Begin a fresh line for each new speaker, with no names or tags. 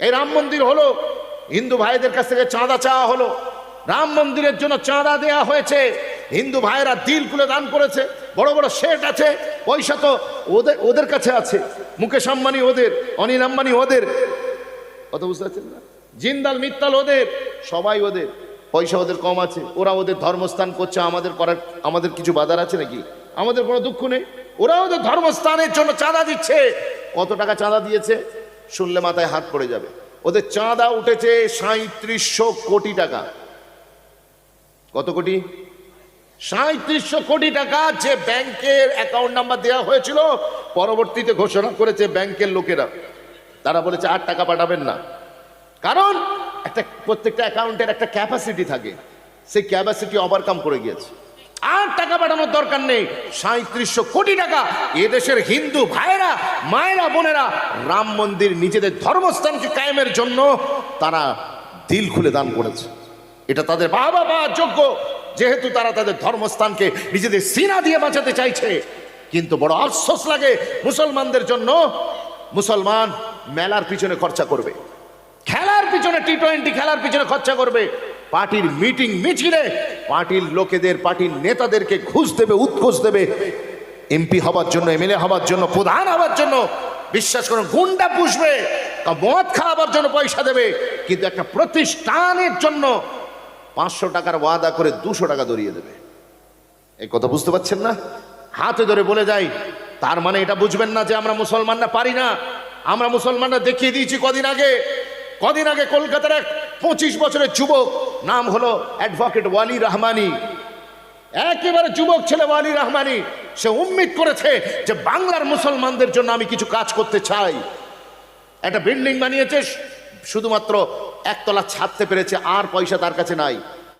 এই রাম মন্দির হলো, হিন্দু ভাইদের কাছ থেকে চাঁদা চাওয়া হলো। রাম মন্দিরের জন্য চাঁদা দেয়া হয়েছে। হিন্দু ভাইয়েরা দিল খুলে দান করেছে, বড় বড় শেঠ আছে, পয়সা তো ওদের ওদের কাছে আছে। মুকেশ আম্বানি ওদের, অনিল আম্বানি ওদের। কথা বুঝতে পারছেন না? জিন্দাল, মিত্তাল ওদের, সবাই ওদের। পয়সা ওদের কম আছে, ওরা ওদের ধর্মস্থান করছে, আমাদের করার, আমাদের কিছু বাধার আছে নাকি? আমাদের কোনো দুঃখ নেই। ওরা ওদের ধর্মস্থানের জন্য চাঁদা দিচ্ছে। কত টাকা চাঁদা দিয়েছে? শুনলে মাথায় হাত পড়ে যাবে। ওদের চাঁদা উঠেছে সাঁত্রিশশো কোটি টাকা। কত কোটি? সাঁত্রিশশো কোটি টাকা যে ব্যাংকের অ্যাকাউন্ট নাম্বার দেওয়া হয়েছিল, পরবর্তীতে ঘোষণা করেছে ব্যাংকের লোকেরা। তারা বলেছে, আর টাকা পাঠাবেন না। কারণ একটা প্রত্যেকটা অ্যাকাউন্টের একটা ক্যাপাসিটি থাকে। সেই ক্যাপাসিটি ওভারকাম করে গিয়েছে। আর টাকা পাঠানোর দরকার নেই। সাঁত্রিশশো কোটি টাকা এদেশের হিন্দু ভাইয়েরা, মায়েরা, বোনেরা রাম মন্দির নিজেদের ধর্মস্থানকে কায়েমের জন্য তারা দিল খুলে দান করেছে। এটা তাদের বাবা পাওয়ার যোগ্য, যেহেতু তারা তাদের ধর্মস্থানকে নিজেদের সিনা দিয়ে বাঁচাতে চাইছে। কিন্তু বড় আফসোস লাগে মুসলমানদের জন্য। মুসলমান মেলার পিছনে খরচা করবে। খেলার পিছনে টি টোয়েন্টি খেলার পিছনে খরচা করবে। পার্টির মিটিং মিছিলে পার্টির লোকেদের, পার্টির নেতাদেরকে ঘুষ দেবে, উৎকোষ দেবে। এমপি হবার জন্য, এমএলএ হবার জন্য, প্রধান হবার জন্য বিশ্বাস করুন, গুন্ডা পুষবে মদ খাওয়াবার জন্য পয়সা দেবে। কিন্তু একটা প্রতিষ্ঠানের জন্য পাঁচশো টাকার ওয়াদা করে দুশো টাকা ধরিয়ে দেবে। এই কথা বুঝতে পারছেন না? হাতে ধরে বলে যাই তার মানে এটা বুঝবেন না যে আমরা মুসলমানরা পারি না। আমরা মুসলমানরা দেখিয়ে দিয়েছি কদিন আগে। কদিন আগে কলকাতার এক পঁচিশ বছরের যুবক নাম হলো অ্যাডভোকেট ওয়ালি রহমানি। একেবারে যুবক ছেলে ওয়ালি রহমানি, সে উম্মিদ করেছে যে বাংলার মুসলমানদের জন্য আমি কিছু কাজ করতে চাই। একটা বিল্ডিং বানিয়েছে শুধুমাত্র একতলা ছাড়তে পেরেছে, আর পয়সা তার কাছে নাই।